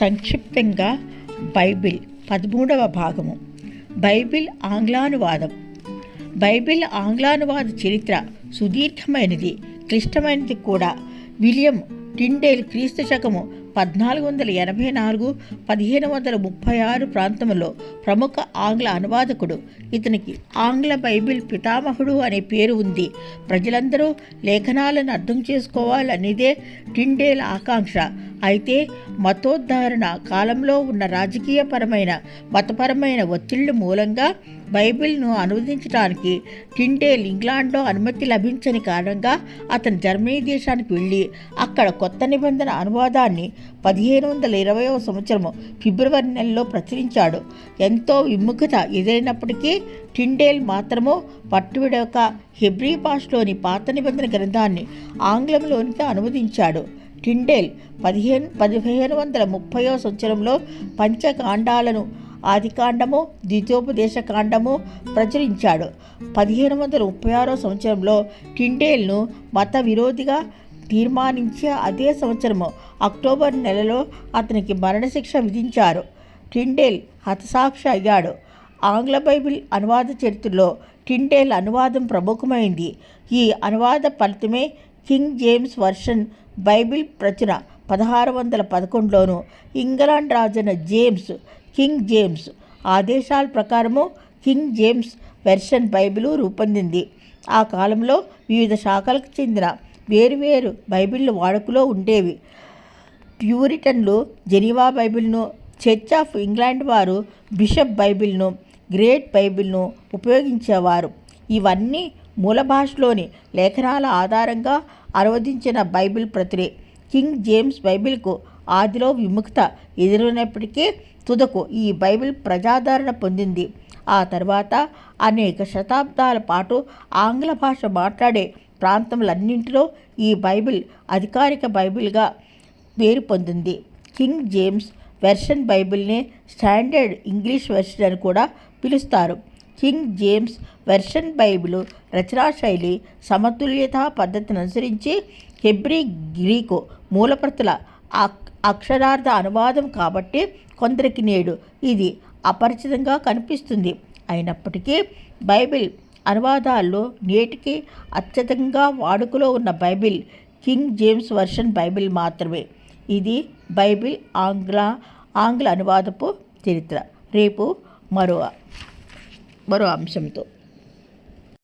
సంక్షిప్తంగా బైబిల్ పదమూడవ భాగము. బైబిల్ ఆంగ్లానువాదం. బైబిల్ ఆంగ్లానువాద చరిత్ర సుదీర్ఘమైనది క్లిష్టమైనది కూడా. విలియం టిండేల్ క్రీస్తు శకము పద్నాలుగు వందల ఎనభై నాలుగు పదిహేను వందల ముప్పై ఆరు ప్రాంతంలో ప్రముఖ ఆంగ్ల అనువాదకుడు. ఇతనికి ఆంగ్ల బైబిల్ పితామహుడు అనే పేరు ఉంది. ప్రజలందరూ లేఖనాలను అర్థం చేసుకోవాలనేదే టిండేల్ ఆకాంక్ష. అయితే మతోద్ధారణ కాలంలో ఉన్న రాజకీయపరమైన మతపరమైన ఒత్తిళ్ళ మూలంగా బైబిల్ను అనువదించడానికి టిండేల్ ఇంగ్లాండ్లో అనుమతి లభించని కారణంగా అతను జర్మనీ దేశానికి వెళ్ళి అక్కడ కొత్త నిబంధన అనువాదాన్ని పదిహేను వందల ఇరవైవ సంవత్సరము ఫిబ్రవరి నెలలో ప్రచురించాడు. ఎంతో విముఖత ఎదురైనప్పటికీ టిండేల్ మాత్రము పట్టువిడక హెబ్రీ భాషలోని పాత నిబంధన గ్రంథాన్ని ఆంగ్లంలోనికి అనువదించాడు. టిండేల్ పదిహేను పదిహేను వందల ముప్పైవ సంవత్సరంలో పంచకాండాలను ఆదికాండము ద్వితీయోపదేశ కాండము ప్రచురించాడు. పదిహేను వందల ముప్పై ఆరో సంవత్సరంలో టిండేల్ను మత విరోధిగా తీర్మానించి అదే సంవత్సరము అక్టోబర్ నెలలో అతనికి మరణశిక్ష విధించారు. టిండేల్ హతసాక్షి అయ్యాడు. ఆంగ్ల బైబిల్ అనువాద చరిత్రలో టిండేల్ అనువాదం ప్రముఖమైంది. ఈ అనువాద ఫలితమే కింగ్ జేమ్స్ వర్షన్ బైబిల్ ప్రచురణ పదహారు వందల పదకొండులోను ఇంగ్లాండ్ రాజైన జేమ్స్ కింగ్ జేమ్స్ ఆదేశాల ప్రకారము కింగ్ జేమ్స్ వెర్షన్ బైబిల్ రూపొందింది. ఆ కాలంలో వివిధ శాఖలకు చెందిన వేరువేరు బైబిళ్ళు వాడుకలో ఉండేవి. ప్యూరిటన్లు జెనీవా బైబిల్ను చర్చ్ ఆఫ్ ఇంగ్లాండ్ వారు బిషప్ బైబిల్ను గ్రేట్ బైబిల్ను ఉపయోగించేవారు. ఇవన్నీ మూల భాషలోని లేఖనాల ఆధారంగా అనువదించిన బైబిల్ ప్రతులే కింగ్ జేమ్స్ బైబిల్కు ఆదిలో విముక్త ఎదురైనప్పటికీ తుదకు ఈ బైబిల్ ప్రజాదరణ పొందింది. ఆ తర్వాత అనేక శతాబ్దాల పాటు ఆంగ్ల భాష మాట్లాడే ప్రాంతములన్నింటిలో ఈ బైబిల్ అధికారిక బైబిల్గా పేరు పొందింది. కింగ్ జేమ్స్ వెర్షన్ బైబిల్ని స్టాండర్డ్ ఇంగ్లీష్ వెర్షన్ అని కూడా పిలుస్తారు. కింగ్ జేమ్స్ వెర్షన్ బైబిల్ రచనా శైలి సమతుల్యత పద్ధతిని అనుసరించి హెబ్రీ గ్రీకు మూలప్రతుల అక్- అక్షరార్థ అనువాదం కాబట్టి కొందరికి నేడు ఇది అపరిచితంగా కనిపిస్తుంది. అయినప్పటికీ బైబిల్ అనువాదాల్లో నేటికి అత్యధికంగా వాడుకలో ఉన్న Bible king James version Bible మాత్రమే. ఇది బైబిల్ ఆంగ్ల ఆంగ్ల అనువాదపు చరిత్ర. రేపు మరో మరో అంశంతో.